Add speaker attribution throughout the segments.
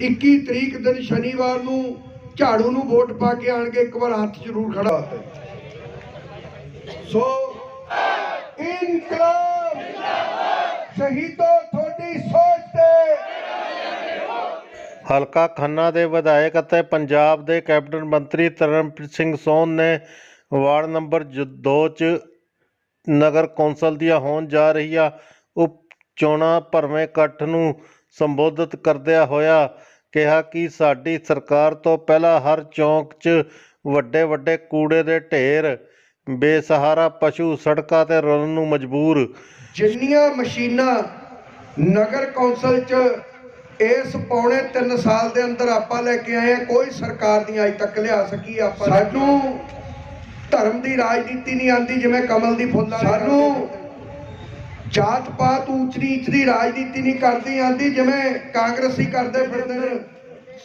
Speaker 1: 21 ਤਰੀਕ ਦਿਨ ਸ਼ਨੀਵਾਰ ਨੂੰ ਝਾੜੂ ਨੂੰ ਵੋਟ ਪਾ ਕੇ ਆਣਗੇ, ਇੱਕ ਵਾਰ ਹੱਥ ਜ਼ਰੂਰ ਖੜਾ ਸੋ ਇਨਕਲਾਬ ਸ਼ਹੀਦੋ ਤੁਹਾਡੀ ਸੋਚ ਤੇ
Speaker 2: ਹਲਕਾ ਖੰਨਾ ਦੇ ਵਿਧਾਇਕ ਅਤੇ ਪੰਜਾਬ ਦੇ ਕੈਬਨਿਟ ਮੰਤਰੀ ਤਰਨਪ੍ਰੀਤ ਸਿੰਘ ਸੋਨ ਨੇ ਵਾਰਡ ਨੰਬਰ 2 ਚ ਨਗਰ ਕੌਂਸਲ ਦੀਆਂ ਹੋਣ ਜਾ ਰਹੀਆਂ ਉਪ ਚੋਣਾਂ ਭਰਵੇਂ ਇਕੱਠ ਨੂੰ ਸੰਬੋਧਿਤ ਕਰਦਿਆਂ ਹੋਇਆ ਕਿਹਾ ਕਿ ਸਾਡੀ ਸਰਕਾਰ ਤੋਂ ਪਹਿਲਾਂ ਹਰ ਚੌਂਕ 'ਚ ਵੱਡੇ ਵੱਡੇ ਕੂੜੇ ਦੇ ਢੇਰ ਬੇਸਹਾਰਾ ਪਸ਼ੂ ਸੜਕਾਂ ਤੇ ਰੁਲਣ ਨੂੰ ਮਜਬੂਰ।
Speaker 1: ਜਿੰਨੀਆਂ ਮਸ਼ੀਨਾਂ ਨਗਰ ਕੌਂਸਲ ਚ ਇਸ ਪੌਣੇ 3 ਸਾਲ ਦੇ ਅੰਦਰ ਆਪਾਂ ਲੈ ਕੇ ਆਏ ਆ ਕੋਈ ਸਰਕਾਰ ਨਹੀਂ ਅਜ ਤੱਕ ਲਿਆ ਸਕੀ ਆਪਾਂ। ਸਾਨੂੰ ਧਰਮ ਦੀ ਰਾਜਨੀਤੀ ਨਹੀਂ ਆਂਦੀ ਜਿਵੇਂ ਕਮਲ ਦੀ ਫੁੱਲ ਸਾਨੂੰ ਜਾਤ ਪਾਤ ਊਚ ਨੀਚ ਦੀ ਰਾਜਨੀਤੀ ਨਹੀਂ ਕਰਦੀ ਆਂਦੀ, ਜਿਵੇਂ ਕਾਂਗਰਸੀ ਕਰਦੇ ਫਿਰਦੇ ਨੇ।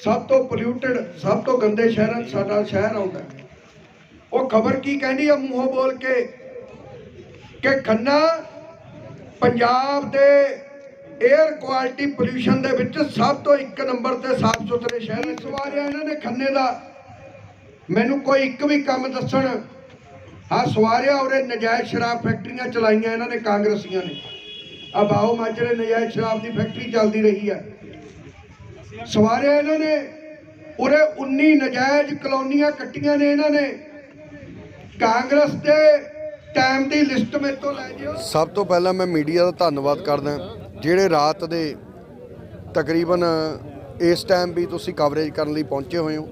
Speaker 1: ਸਭ ਤੋਂ ਪੋਲਿਊਟਡ ਸਭ ਤੋਂ ਗੰਦੇ ਸ਼ਹਿਰਾਂ ਸਾਡਾ ਸ਼ਹਿਰ ਆਉਂਦਾ ਉਹ ਖਬਰ ਕੀ ਕਹਿੰਦੀ ਆ ਮੂੰਹੋਂ ਬੋਲ ਕੇ? ਕਿ ਖੰਨਾ ਪੰਜਾਬ ਦੇ 에ਅਰ ਕੁਆਲਿਟੀ ਪੋਲਿਊਸ਼ਨ ਦੇ ਵਿੱਚ ਸਭ ਤੋਂ ਇੱਕ ਨੰਬਰ ਤੇ ਸਾਫ਼ ਸੁਥਰੇ ਸ਼ਹਿਰ ਸਵਾਰਿਆ ਇਹਨਾਂ ਨੇ ਖੰਨੇ ਦਾ। ਮੈਨੂੰ ਕੋਈ ਇੱਕ ਵੀ ਕੰਮ ਦੱਸਣ ਆ ਸਵਾਰਿਆ ਉਰੇ ਨਜਾਇਜ਼ ਸ਼ਰਾਬ ਫੈਕਟਰੀਆਂ ਚਲਾਈਆਂ ਇਹਨਾਂ ਨੇ, ਕਾਂਗਰਸੀਆਂ ਨੇ। ਆ ਬਾਓ ਮਾਜਰੇ ਨਜਾਇਜ਼ ਸ਼ਰਾਬ ਦੀ ਫੈਕਟਰੀ ਚੱਲਦੀ ਰਹੀ ਆ ਸਵਾਰਿਆ ਇਹਨਾਂ ਨੇ, ਉਰੇ 19 ਨਜਾਇਜ਼ ਕਲੋਨੀਆਂ ਕੱਟੀਆਂ ਨੇ ਇਹਨਾਂ ਨੇ। ਕਾਂਗਰਸ ਦੇ ਟਾਈਮ ਦੀ ਲਿਸਟ ਮੇਰੇ ਤੋਂ ਲੈ ਜਿਓ।
Speaker 3: ਸਭ ਤੋਂ ਪਹਿਲਾਂ ਮੈਂ ਮੀਡੀਆ ਦਾ ਧੰਨਵਾਦ ਕਰਦਾ ਜਿਹੜੇ ਰਾਤ ਦੇ ਤਕਰੀਬਨ ਇਸ ਟਾਈਮ ਵੀ ਤੁਸੀਂ ਕਵਰੇਜ ਕਰਨ ਲਈ ਪਹੁੰਚੇ ਹੋਏ ਹੋ।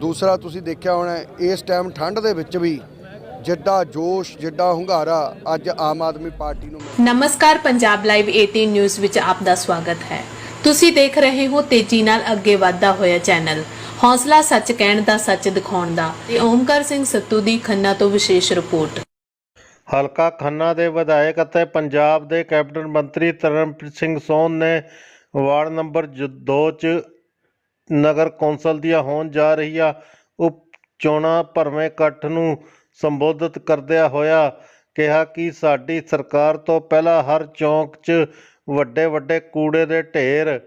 Speaker 3: ਦੂਸਰਾ, ਤੁਸੀਂ ਦੇਖਿਆ ਹੋਣਾ, ਇਸ ਟਾਈਮ ਠੰਡ ਦੇ ਵਿੱਚ ਵੀ ਜਿੱਡਾ ਜੋਸ਼ ਜਿੱਡਾ ਹੁੰਗਾਰਾ ਅੱਜ ਆਮ ਆਦਮੀ ਪਾਰਟੀ ਨੂੰ।
Speaker 4: ਨਮਸਕਾਰ ਪੰਜਾਬ ਲਾਈਵ 18 ਨਿਊਜ਼ ਵਿੱਚ ਆਪ ਦਾ ਸਵਾਗਤ ਹੈ। ਤੁਸੀਂ ਦੇਖ ਰਹੇ ਹੋ ਤੇਜ਼ੀ ਨਾਲ ਅੱਗੇ ਵਧਦਾ ਹੋਇਆ ਚੈਨਲ। ਹੌਸਲਾ ਸੱਚ ਕਹਿਣ ਦਾ ਸੱਚ ਦਿਖਾਉਣ ਦਾ ਤੇ ਓਮਕਾਰ ਸਿੰਘ ਸੱਤੂ ਦੀ ਖੰਨਾ ਤੋਂ ਵਿਸ਼ੇਸ਼ ਰਿਪੋਰਟ।
Speaker 2: ਹਲਕਾ ਖੰਨਾ ਦੇ ਵਿਧਾਇਕ ਅਤੇ ਪੰਜਾਬ ਦੇ ਕੈਬਨਿਟ ਮੰਤਰੀ ਤਰਨਪ੍ਰੀਤ ਸਿੰਘ ਸੋਨ ਨੇ ਵਾਰਡ ਨੰਬਰ 2 ਚ ਨਗਰ ਕੌਂਸਲ ਦੀਆਂ ਹੋਣ ਜਾ ਰਹੀਆਂ ਉਪ ਚੋਣਾਂ ਭਰਵੇਂ ਇਕੱਠ ਨੂੰ ਸੰਬੋਧਿਤ ਕਰਦਿਆਂ ਹੋਇਆ ਕਿਹਾ ਕਿ ਸਾਡੀ ਸਰਕਾਰ ਤੋਂ ਪਹਿਲਾਂ ਹਰ ਚੌਂਕ 'ਚ ਵੱਡੇ ਵੱਡੇ ਕੂੜੇ ਦੇ ਢੇਰ,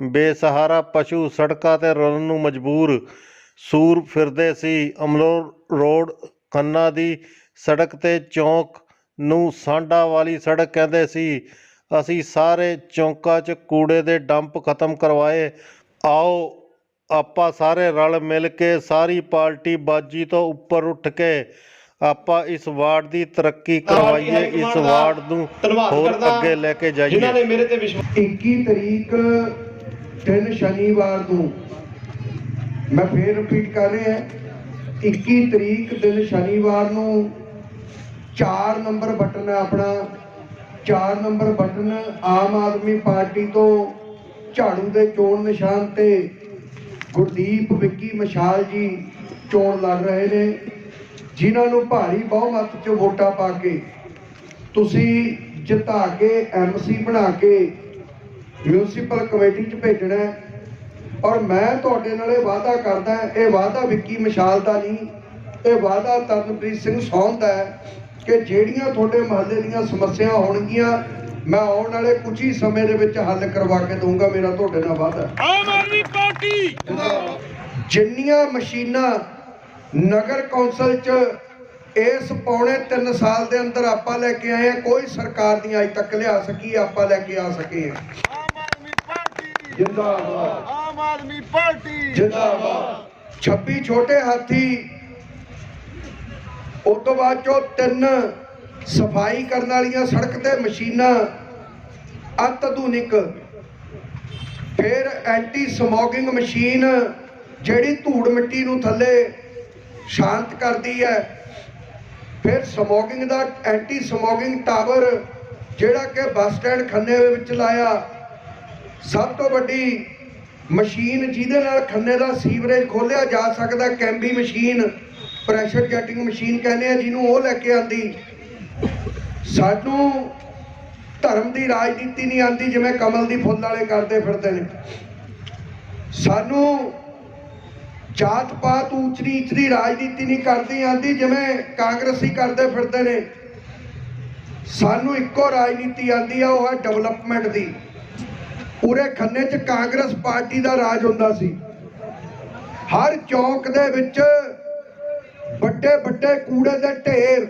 Speaker 2: ਬੇਸਹਾਰਾ ਪਸ਼ੂ ਸੜਕਾਂ ਤੇ ਰੁਲਣ ਨੂੰ ਮਜਬੂਰ ਸੂਰ ਫਿਰਦੇ ਸੀ। ਅਮਲੋਰ ਰੋਡ ਖੰਨਾ ਦੀ ਸੜਕ ਤੇ ਚੌਂਕ ਨੂੰ ਸਾਂਡਾ ਵਾਲੀ ਸੜਕ ਕਹਿੰਦੇ ਸੀ, ਅਸੀਂ ਸਾਰੇ ਚੌਂਕਾਂ 'ਚ ਕੂੜੇ ਦੇ ਡੰਪ ਖਤਮ ਕਰਵਾਏ। ਆਓ, ਆਪਾਂ ਸਾਰੇ ਰਲ ਮਿਲ ਕੇ ਸਾਰੀ ਪਾਰਟੀ ਬਾਜੀ ਤੋਂ ਉੱਪਰ ਉੱਠ ਕੇ ਆਪਾਂ ਇਸ ਵਾਰਡ ਦੀ ਤਰੱਕੀ ਕਰਵਾਈਏ ਇਸ ਵਾਰਡ ਨੂੰ
Speaker 5: ਧੰਨਵਾਦ
Speaker 2: ਹੋਰ
Speaker 5: ਕਰਦਾ
Speaker 2: ਅੱਗੇ ਲੈ ਕੇ
Speaker 5: ਜਿਨ੍ਹਾਂ
Speaker 2: ਜਾਈਏ
Speaker 5: ਨੇ ਮੇਰੇ ਤੇ ਵਿਸ਼ਵਾਸ
Speaker 1: 21 ਤਰੀਕ ਦਿਨ ਸ਼ਨੀਵਾਰ ਨੂੰ। ਮੈਂ ਫੇਰ ਰਿਪੀਟ ਕਰ ਰਿਹਾ 21 ਤਰੀਕ ਦਿਨ ਸ਼ਨੀਵਾਰ ਨੂੰ 4 ਨੰਬਰ ਬਟਨ ਹੈ ਆਪਣਾ। 4 number button Aam Aadmi party ਤੋਂ ਝਾੜੂ ਦੇ ਚੋਣ ਨਿਸ਼ਾਨ ਤੇ ਗੁਰਦੀਪ ਵਿੱਕੀ ਮਸ਼ਾਲ ਜੀ ਚੋਣ ਲੜ ਰਹੇ ਨੇ। ਜਿਨ੍ਹਾਂ ਨੂੰ ਭਾਰੀ ਬਹੁਮਤ 'ਚ ਵੋਟਾਂ ਪਾ ਕੇ ਤੁਸੀਂ ਜਿਤਾ ਕੇ ਐਮਸੀ ਬਣਾ ਕੇ ਮਿਊਨਿਸਪਲ ਕਮੇਟੀ 'ਚ ਭੇਜਣਾ ਹੈ। ਔਰ ਮੈਂ ਤੁਹਾਡੇ ਨਾਲ ਇਹ ਵਾਅਦਾ ਕਰਦਾ ਇਹ ਵਾਅਦਾ ਵਿੱਕੀ ਮਸ਼ਾਲ ਦਾ ਨਹੀਂ ਇਹ ਵਾਅਦਾ ਤਰਨਪ੍ਰੀਤ ਸਿੰਘ ਸੌਂਦ ਦਾ ਹੈ ਕਿ ਜਿਹੜੀਆਂ ਤੁਹਾਡੇ ਮਹੱਲੇ ਦੀਆਂ ਸਮੱਸਿਆ ਹੋਣਗੀਆਂ ਮੈਂ ਆਉਣ ਵਾਲੇ ਕੁਝ ਹੀ ਸਮੇਂ ਦੇ ਵਿੱਚ ਹੱਲ ਕਰਵਾ ਕੇ ਦਊਂਗਾ ਮੇਰਾ ਤੁਹਾਡੇ ਨਾਲ ਵਾਅਦਾ।
Speaker 5: ਆਮ ਆਦਮੀ ਪਾਰਟੀ
Speaker 1: ਜਿੰਨੀਆਂ ਮਸ਼ੀਨਾਂ ਨਗਰ ਕੌਂਸਲ 'ਚ ਇਸ ਪੌਣੇ 3 ਸਾਲ ਦੇ ਅੰਦਰ ਆਪਾਂ ਲੈ ਕੇ ਆਏ ਆ ਕੋਈ ਸਰਕਾਰ ਨਹੀਂ ਅਜ ਤੱਕ ਲਿਆ ਸਕੀ ਆਪਾਂ ਲੈ ਕੇ ਆ ਸਕੇ ਹਾਂ।
Speaker 5: ਆਮ ਆਦਮੀ ਪਾਰਟੀ।
Speaker 1: ਜਿੰਦਾਬਾਦ।
Speaker 5: ਆਮ ਆਦਮੀ ਪਾਰਟੀ।
Speaker 1: ਜਿੰਦਾਬਾਦ। 26 ਛੋਟੇ ਹਾਥੀ ਉਸ ਤੋਂ ਬਾਅਦ ਚੋਂ ਤਿੰਨ ਸਫ਼ਾਈ ਕਰਨ ਵਾਲੀਆਂ ਸੜਕ ਤੇ ਮਸ਼ੀਨਾਂ ਅਤ ਆਧੁਨਿਕ। ਫਿਰ ਐਂਟੀ ਸਮੋਕਿੰਗ ਮਸ਼ੀਨ ਜਿਹੜੀ ਧੂੜ ਮਿੱਟੀ ਨੂੰ ਥੱਲੇ ਸ਼ਾਂਤ ਕਰਦੀ ਹੈ। ਫਿਰ ਸਮੋਗਿੰਗ ਦਾ ਐਂਟੀ ਸਮੋਗਿੰਗ ਟਾਵਰ ਜਿਹੜਾ ਕਿ ਬੱਸ ਸਟੈਂਡ ਖੰਨੇ ਦੇ ਵਿੱਚ ਲਾਇਆ। ਸਭ ਤੋਂ ਵੱਡੀ ਮਸ਼ੀਨ ਜਿਹਦੇ ਨਾਲ ਖੰਨੇ ਦਾ ਸੀਵਰੇਜ ਖੋਲਿਆ ਜਾ ਸਕਦਾ, ਕੈਂਬੀ ਮਸ਼ੀਨ ਪ੍ਰੈਸ਼ਰ ਜੈਟਿੰਗ ਮਸ਼ੀਨ ਕਹਿੰਦੇ ਆ, ਜਿਹਨੂੰ ਉਹ ਲੈ ਕੇ ਆਂਦੀ। ਸਾਨੂੰ ਧਰਮ ਦੀ ਰਾਜਨੀਤੀ ਨਹੀਂ ਆਂਦੀ ਜਿਵੇਂ ਕਮਲ ਦੀ ਫੁੱਲ ਵਾਲੇ ਕਰਦੇ ਫਿਰਦੇ ਨੇ। ਸਾਨੂੰ ਜਾਤ ਪਾਤ ਊਚ ਨੀਚ ਦੀ ਰਾਜਨੀਤੀ ਨਹੀਂ ਕਰਦੀ, ਆਂਦੀ ਜਿਵੇਂ ਕਾਂਗਰਸੀ ਕਰਦੇ ਫਿਰਦੇ ਨੇ। ਸਾਨੂੰ ਇੱਕੋ ਰਾਜਨੀਤੀ ਆਂਦੀ ਆ, ਉਹ ਹੈ ਡਿਵੈਲਪਮੈਂਟ ਦੀ। ਪੂਰੇ ਖੰਨੇ 'ਚ ਕਾਂਗਰਸ ਪਾਰਟੀ ਦਾ ਰਾਜ ਹੁੰਦਾ ਸੀ। ਹਰ ਚੌਕ ਦੇ ਵਿੱਚ ਵੱਡੇ ਵੱਡੇ ਕੂੜੇ ਦੇ ਢੇਰ,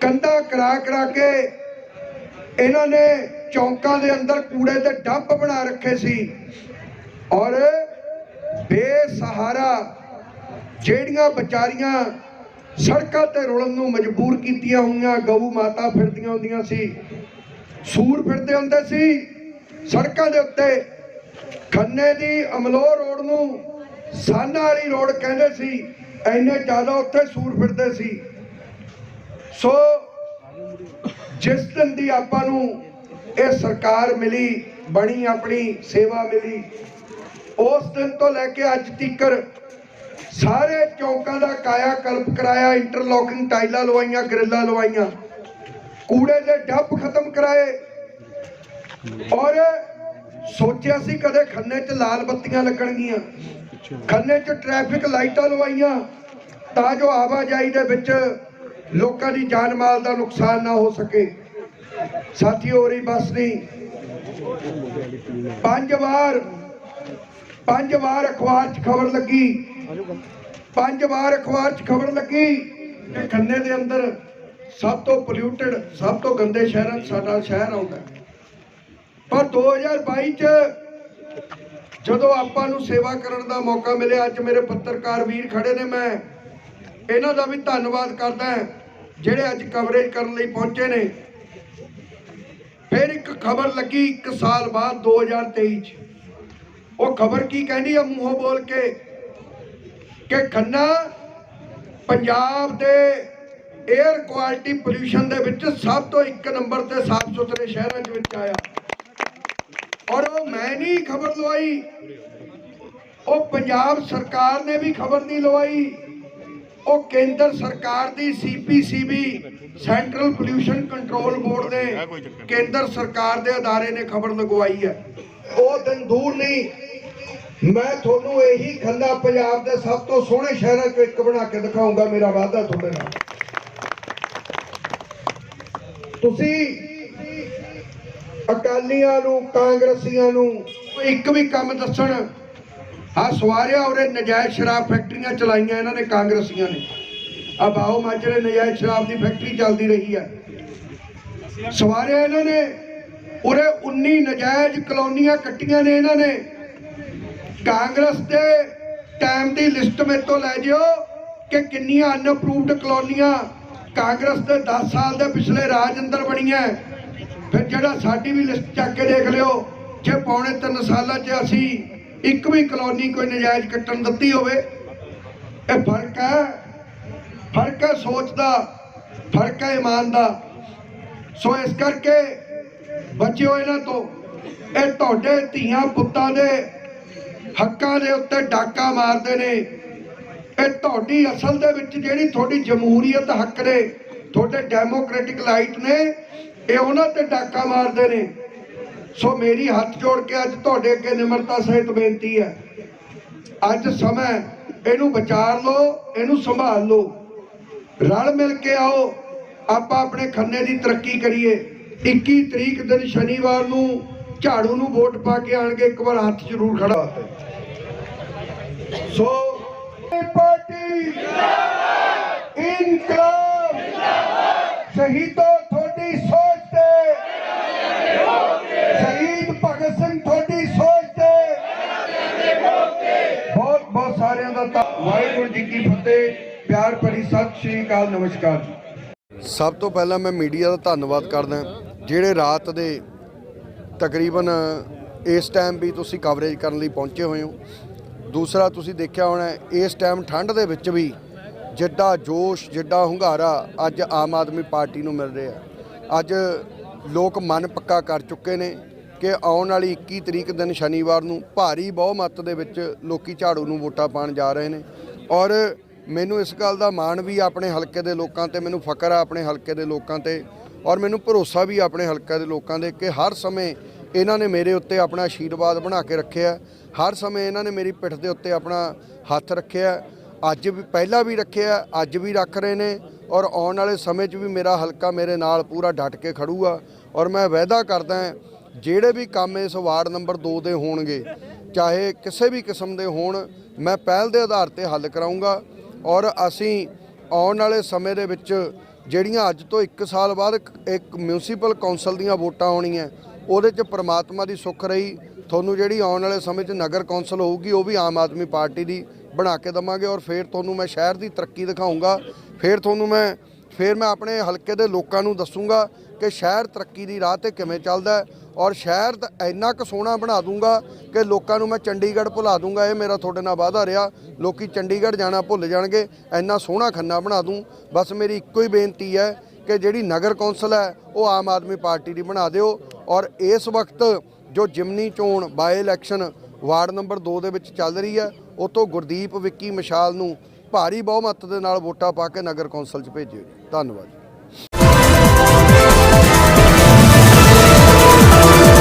Speaker 1: ਕੰਧਾਂ ਕਰਾ ਕਰਾ ਕੇ ਇਹਨਾਂ ਨੇ ਚੌਂਕਾਂ ਦੇ ਅੰਦਰ ਕੂੜੇ ਦੇ ਡੱਬ ਬਣਾ ਰੱਖੇ ਸੀ। ਔਰ ਸਹਾਰਾ ਜਿਹੜੀਆਂ ਵਿਚਾਰੀਆਂ ਸੜਕਾਂ ਤੇ ਰੁਲਣ ਨੂੰ ਮਜਬੂਰ ਕੀਤੀਆਂ ਹੋਈਆਂ, ਗਊ ਮਾਤਾ ਫਿਰਦੀਆਂ ਹੁੰਦੀਆਂ ਸੀ, ਸੂਰ ਫਿਰਦੇ ਹੁੰਦੇ ਸੀ, ਸੜਕਾਂ ਦੇ ਉੱਤੇ ਖੰਨੇ ਦੀ ਅਮਲੋਹ ਰੋਡ ਨੂੰ ਸਾਨਾ ਵਾਲੀ ਰੋਡ ਕਹਿੰਦੇ ਸੀ ਐਨੇ ਜ਼ਿਆਦਾ ਉੱਥੇ ਸੂਰ ਫਿਰਦੇ ਸੀ। ਸੋ ਜਿਸ ਦਿਨ ਦੀ ਆਪਾਂ ਨੂੰ ਇਹ ਸਰਕਾਰ ਮਿਲੀ, ਬਣੀ ਆਪਣੀ ਸੇਵਾ ਮਿਲੀ ਉਸ ਦਿਨ ਤੋਂ ਲੈ ਕੇ ਅੱਜ ਤੀਕਰ ਸਾਰੇ ਚੌਂਕਾਂ ਦਾ ਕਾਇਆ ਕਲਪ ਕਰਾਇਆ ਇੰਟਰਲੋਕਿੰਗ ਟਾਈਲਾਂ ਲਵਾਈਆਂ, ਗ੍ਰਿਲਾਂ ਲਵਾਈਆਂ। ਕੂੜੇ ਦੇ ਡੱਬ ਖਤਮ ਕਰਾਏ। ਔਰ ਸੋਚਿਆ ਸੀ ਕਦੇ ਖੰਨੇ 'ਚ ਲਾਲ ਬੱਤੀਆਂ ਲੱਗਣਗੀਆਂ। ਖੰਨੇ 'ਚ ਟ੍ਰੈਫਿਕ ਲਾਈਟਾਂ ਲਵਾਈਆਂ ਤਾਂ ਜੋ ਆਵਾਜਾਈ ਦੇ ਵਿੱਚ ਲੋਕਾਂ ਦੀ ਜਾਨ ਮਾਲ ਦਾ ਨੁਕਸਾਨ ਨਾ ਹੋ ਸਕੇ। ਸਾਥੀਓ, ਹੋਰੀ ਬਸ ਨਹੀਂ। ਪੰਜ ਵਾਰ ਪੰਜ ਵਾਰ ਅਖਬਾਰ 'ਚ ਖਬਰ ਲੱਗੀ। ਪੰਜ ਵਾਰ ਅਖਬਾਰ 'ਚ ਖਬਰ ਲੱਗੀ ਕਿ ਖੰਨੇ ਦੇ ਅੰਦਰ ਸਭ ਤੋਂ ਪੋਲਿਊਟਡ ਸਭ ਤੋਂ ਗੰਦੇ ਸ਼ਹਿਰਾਂ ਸਾਡਾ ਸ਼ਹਿਰ ਆਉਂਦਾ ਹੈ। ਪਰ 2022 'ਚ ਜਦੋਂ ਆਪਾਂ ਨੂੰ ਸੇਵਾ ਕਰਨ ਦਾ ਮੌਕਾ ਮਿਲਿਆ, ਅੱਜ ਮੇਰੇ ਪੱਤਰਕਾਰ ਵੀਰ ਖੜੇ ਨੇ ਮੈਂ। ਇਹਨਾਂ ਦਾ ਵੀ ਧੰਨਵਾਦ ਕਰਦਾ ਜਿਹੜੇ ਅੱਜ ਕਵਰੇਜ ਕਰਨ ਲਈ ਪਹੁੰਚੇ ਨੇ। ਫਿਰ ਇੱਕ ਖਬਰ ਲੱਗੀ 1 ਸਾਲ ਬਾਅਦ 2023 ਚ। ਉਹ ਖਬਰ ਕੀ ਕਹਿੰਦੀ ਆ ਮੂੰਹੋਂ ਬੋਲ ਕੇ? ਕਿ ਖੰਨਾ ਪੰਜਾਬ ਦੇ 에ਅਰ ਕੁਆਲਿਟੀ ਪੋਲੂਸ਼ਨ ਦੇ ਵਿੱਚ ਸਭ ਤੋਂ ਇੱਕ ਨੰਬਰ ਤੇ ਸਾਫ਼ ਸੁਥਰੇ ਸ਼ਹਿਰਾਂ ਦੇ ਵਿੱਚ ਆਇਆ। ਔਰ ਉਹ ਮੈਂ ਨਹੀਂ ਖਬਰ ਲਵਾਈ। ਉਹ ਪੰਜਾਬ ਸਰਕਾਰ ਨੇ ਵੀ ਖਬਰ ਨਹੀਂ ਲਵਾਈ। ਉਹ ਕੇਂਦਰ ਸਰਕਾਰ ਦੀ CPCB central pollution control board ਨੇ ਕੇਂਦਰ ਸਰਕਾਰ ਦੇ ਅਦਾਰੇ ਨੇ ਖਬਰ ਲਗਵਾਈ ਹੈ। ਉਹ ਦਿਨ ਦੂਰ ਨਹੀਂ ਮੈਂ ਤੁਹਾਨੂੰ ਇਹੀ ਖੰਨਾ ਪੰਜਾਬ ਦੇ ਸਭ ਤੋਂ ਸੋਹਣੇ ਸ਼ਹਿਰਾਂ ਚੋਂ ਇੱਕ ਬਣਾ ਕੇ ਦਿਖਾਉਂਗਾ, ਮੇਰਾ ਵਾਅਦਾ ਤੁਹਾਡੇ ਨਾਲ। ਤੁਸੀਂ ਅਕਾਲੀਆਂ ਨੂੰ, ਕਾਂਗਰਸੀਆਂ ਨੂੰ ਇੱਕ ਵੀ ਕੰਮ ਦੱਸਣ ਆ ਸਵਾਰਿਆ ਉਰੇ ਨਜਾਇਜ਼ ਸ਼ਰਾਬ ਫੈਕਟਰੀਆਂ ਚਲਾਈਆਂ ਇਹਨਾਂ ਨੇ, ਕਾਂਗਰਸੀਆਂ ਨੇ। ਆ ਬਾਓ ਮਾਜਰੇ ਨਜਾਇਜ਼ ਸ਼ਰਾਬ ਦੀ ਫੈਕਟਰੀ ਚੱਲਦੀ ਰਹੀ ਹੈ। ਸਵਾਰਿਆ ਇਹਨਾਂ ਨੇ, ਉਰੇ 19 ਨਜਾਇਜ਼ ਕਲੋਨੀਆਂ ਕੱਟੀਆਂ ਨੇ ਇਹਨਾਂ ਨੇ। ਕਾਂਗਰਸ ਦੇ ਟਾਈਮ ਦੀ ਲਿਸਟ ਮੇਰੇ ਤੋਂ ਲੈ ਜਿਓ ਕਿ ਕਿੰਨੀਆਂ ਅਨਅਪਰੂਵਡ ਕਲੋਨੀਆਂ ਕਾਂਗਰਸ ਦੇ 10 ਸਾਲ ਦੇ ਪਿਛਲੇ ਰਾਜ ਅੰਦਰ ਬਣੀਆਂ ਫਿਰ ਜਿਹੜਾ ਸਾਡੀ ਵੀ ਲਿਸਟ ਚੱਕ ਕੇ ਦੇਖ ਲਿਓ, ਜੇ ਪੌਣੇ 3 ਸਾਲਾਂ 'ਚ ਅਸੀਂ ਇੱਕ ਵੀ ਕਲੋਨੀ ਕੋਈ ਨਜਾਇਜ਼ ਕੱਟਣ ਦਿੱਤੀ ਹੋਵੇ, ਇਹ ਫ਼ਰਕ ਹੈ। ਫ਼ਰਕ ਹੈ ਸੋਚ ਦਾ, ਫ਼ਰਕ ਹੈ ਇਮਾਨ ਦਾ। ਸੋ ਇਸ ਕਰਕੇ ਬਚਿਓ ਇਹਨਾਂ ਤੋਂ। ਇਹ ਤੁਹਾਡੇ ਧੀਆਂ ਪੁੱਤਾਂ ਦੇ ਹੱਕਾਂ ਦੇ ਉੱਤੇ ਡਾਕਾ ਮਾਰਦੇ ਨੇ। ਇਹ ਤੁਹਾਡੀ ਅਸਲ ਦੇ ਵਿੱਚ ਜਿਹੜੀ ਤੁਹਾਡੀ ਜਮਹੂਰੀਅਤ ਹੱਕ ਨੇ, ਤੁਹਾਡੇ ਡੈਮੋਕ੍ਰੈਟਿਕ ਰਾਈਟ ਨੇ, ਇਹ ਉਹਨਾਂ ਤੇ ਡਾਕਾ ਮਾਰਦੇ ਨੇ। ਸੋ ਮੇਰੀ ਹੱਥ ਜੋੜ ਕੇ ਅੱਜ ਤੁਹਾਡੇ ਅੱਗੇ ਨਿਮਰਤਾ ਸਹਿਤ ਬੇਨਤੀ ਹੈ। ਅੱਜ ਸਮਾਂ ਇਹਨੂੰ ਵਿਚਾਰ ਲਓ, ਇਹਨੂੰ ਸੰਭਾਲ ਲਓ। ਰਲ ਮਿਲ ਕੇ ਆਓ, ਆਪਾਂ ਆਪਣੇ ਖੰਨੇ ਦੀ ਤਰੱਕੀ ਕਰੀਏ। 21 ਤਰੀਕ ਦਿਨ ਸ਼ਨੀਵਾਰ ਨੂੰ ਝਾੜੂ ਨੂੰ ਵੋਟ ਪਾ ਕੇ ਆਣਗੇ, ਇੱਕ ਵਾਰ ਹੱਥ ਜ਼ਰੂਰ ਖੜਾ ਸੋ, ਇਹ ਪਾਰਟੀ ਇਨਕਲਾਬ ਸ਼ਹੀਦੋ ਤੁਹਾਡੀ ਸੋਚ ਤੇ। ਸ਼ਹੀਦ ਭਗਤ ਸਿੰਘ ਤੁਹਾਡੀ ਸੋਚ ਤੇ। ਬਹੁਤ ਬਹੁਤ ਸਾਰਿਆਂ ਦਾ ਵਾਹਿਗੁਰੂ ਜੀ ਕੀ ਫਤਿਹ। ਪਿਆਰ ਭਰੀ ਸਤਿ ਸ਼੍ਰੀ ਅਕਾਲ, ਨਮਸਕਾਰ
Speaker 3: ਸਭ ਤੋਂ ਪਹਿਲਾਂ ਮੈਂ ਮੀਡੀਆ ਦਾ ਧੰਨਵਾਦ ਕਰਦਾ, ਜਿਹੜੇ ਰਾਤ ਦੇ ਤਕਰੀਬਨ ਇਸ ਟਾਈਮ ਵੀ ਤੁਸੀਂ ਕਵਰੇਜ ਕਰਨ ਲਈ ਪਹੁੰਚੇ ਹੋਏ ਹੋ। ਦੂਸਰਾ, ਤੁਸੀਂ ਦੇਖਿਆ ਹੋਣਾ, ਇਸ ਟਾਈਮ ਠੰਡ ਦੇ ਵਿੱਚ ਵੀ ਜਿੱਡਾ ਜੋਸ਼, ਜਿੱਡਾ ਹੁੰਗਾਰਾ ਅੱਜ ਆਮ ਆਦਮੀ ਪਾਰਟੀ ਨੂੰ ਮਿਲ ਰਿਹਾ। ਅੱਜ ਲੋਕ ਮਨ ਪੱਕਾ ਕਰ ਚੁੱਕੇ ਨੇ ਕਿ ਆਉਣ ਵਾਲੀ 21 ਤਰੀਕ ਦਿਨ ਸ਼ਨੀਵਾਰ ਨੂੰ ਭਾਰੀ ਬਹੁਮਤ ਦੇ ਵਿੱਚ ਲੋਕੀ ਝਾੜੂ ਨੂੰ ਵੋਟਾਂ ਪਾਣ ਜਾ ਰਹੇ ਨੇ। ਔਰ ਮੈਨੂੰ ਇਸ ਗੱਲ ਦਾ ਮਾਣ ਵੀ ਆਪਣੇ ਹਲਕੇ ਦੇ ਲੋਕਾਂ ਤੇ, ਮੈਨੂੰ ਫਕਰ ਆ ਆਪਣੇ ਹਲਕੇ ਦੇ ਲੋਕਾਂ ਤੇ ਔਰ ਮੈਨੂੰ ਭਰੋਸਾ ਵੀ ਆਪਣੇ ਹਲਕੇ ਦੇ ਲੋਕਾਂ ਦੇ ਕਿ ਹਰ ਸਮੇਂ ਇਹਨਾਂ ਨੇ ਮੇਰੇ ਉੱਤੇ ਆਪਣਾ ਆਸ਼ੀਰਵਾਦ ਬਣਾ ਕੇ ਰੱਖਿਆ ਹਰ ਸਮੇਂ ਇਹਨਾਂ ਨੇ ਮੇਰੀ ਪਿੱਠ ਦੇ ਉੱਤੇ ਆਪਣਾ ਹੱਥ ਰੱਖਿਆ ਅੱਜ ਵੀ ਪਹਿਲਾਂ ਵੀ ਰੱਖਿਆ ਅੱਜ ਵੀ ਰੱਖ ਰਹੇ ਨੇ ਔਰ ਆਉਣ ਵਾਲੇ ਸਮੇਂ 'ਚ ਵੀ ਮੇਰਾ ਹਲਕਾ ਮੇਰੇ ਨਾਲ ਪੂਰਾ ਡਟ ਕੇ ਖੜੂਗਾ। ਔਰ ਮੈਂ ਵਾਅਦਾ ਕਰਦਾ
Speaker 1: ਜਿਹੜੇ ਵੀ ਕੰਮ ਇਸ ਵਾਰਡ ਨੰਬਰ 2 ਦੇ ਹੋਣਗੇ, ਚਾਹੇ ਕਿਸੇ ਵੀ ਕਿਸਮ ਦੇ ਹੋਣ, ਮੈਂ ਪਹਿਲ ਦੇ ਆਧਾਰ ਤੇ ਹੱਲ ਕਰਾਉਂਗਾ ਔਰ ਅਸੀਂ ਆਉਣ ਵਾਲੇ ਸਮੇਂ ਦੇ ਵਿੱਚ ਜਿਹੜੀਆਂ ਅੱਜ ਤੋਂ 1 ਸਾਲ ਬਾਅਦ ਇੱਕ- ਇੱਕ ਮਿਊਨਿਸਪਲ ਕੌਂਸਲ ਦੀਆਂ ਵੋਟਾਂ ਆਉਣੀਆਂ, ਉਹਦੇ 'ਚ ਪ੍ਰਮਾਤਮਾ ਦੀ ਸੁੱਖ ਰਹੀ। ਤੁਹਾਨੂੰ ਜਿਹੜੀ ਆਉਣ ਵਾਲੇ ਸਮੇਂ 'ਚ ਨਗਰ ਕੌਂਸਲ ਹੋਊਗੀ, ਉਹ ਵੀ ਆਮ ਆਦਮੀ ਪਾਰਟੀ ਦੀ ਬਣਾ ਕੇ ਦਵਾਂਗੇ ਔਰ ਫਿਰ ਤੁਹਾਨੂੰ ਮੈਂ ਸ਼ਹਿਰ ਦੀ ਤਰੱਕੀ ਦਿਖਾਊਂਗਾ। ਫਿਰ ਤੁਹਾਨੂੰ ਮੈਂ ਫਿਰ ਮੈਂ ਆਪਣੇ ਹਲਕੇ ਦੇ ਲੋਕਾਂ ਨੂੰ ਦੱਸੂਗਾ ਕਿ ਸ਼ਹਿਰ ਤਰੱਕੀ ਦੀ ਰਾਹ ਤੇ ਕਿਵੇਂ ਚੱਲਦਾ ਹੈ। ਔਰ ਸ਼ਹਿਰ ਤਾਂ ਇੰਨਾ ਕੁ ਸੋਹਣਾ ਬਣਾ ਦੂੰਗਾ ਕਿ ਲੋਕਾਂ ਨੂੰ ਮੈਂ ਚੰਡੀਗੜ੍ਹ ਭੁਲਾ ਦੂੰਗਾ, ਇਹ ਮੇਰਾ ਤੁਹਾਡੇ ਨਾਲ ਵਾਅਦਾ ਰਿਹਾ। ਲੋਕੀ ਚੰਡੀਗੜ੍ਹ ਜਾਣਾ ਭੁੱਲ ਜਾਣਗੇ, ਇੰਨਾ ਸੋਹਣਾ ਖੰਨਾ ਬਣਾ ਦੂੰ। ਬਸ ਮੇਰੀ ਇੱਕੋ ਹੀ ਬੇਨਤੀ ਹੈ ਕਿ ਜਿਹੜੀ ਨਗਰ ਕੌਂਸਲ ਹੈ, ਉਹ ਆਮ ਆਦਮੀ ਪਾਰਟੀ ਦੀ ਬਣਾ ਦਿਓ। ਔਰ ਇਸ ਵਕਤ ਜੋ ਜਿਮਨੀ ਚੋਣ ਬਾਈ ਇਲੈਕਸ਼ਨ ਵਾਰਡ ਨੰਬਰ 2 ਦੇ ਵਿੱਚ ਚੱਲ ਰਹੀ ਹੈ ਉਹ ਤੋਂ ਗੁਰਦੀਪ ਵਿੱਕੀ ਮਿਸ਼ਾਲ ਨੂੰ ਭਾਰੀ ਬਹੁਮਤ ਦੇ ਨਾਲ ਵੋਟਾਂ ਪਾ ਕੇ ਨਗਰ ਕੌਂਸਲ 'ਚ ਭੇਜਿਓ ਜੀ। ਧੰਨਵਾਦ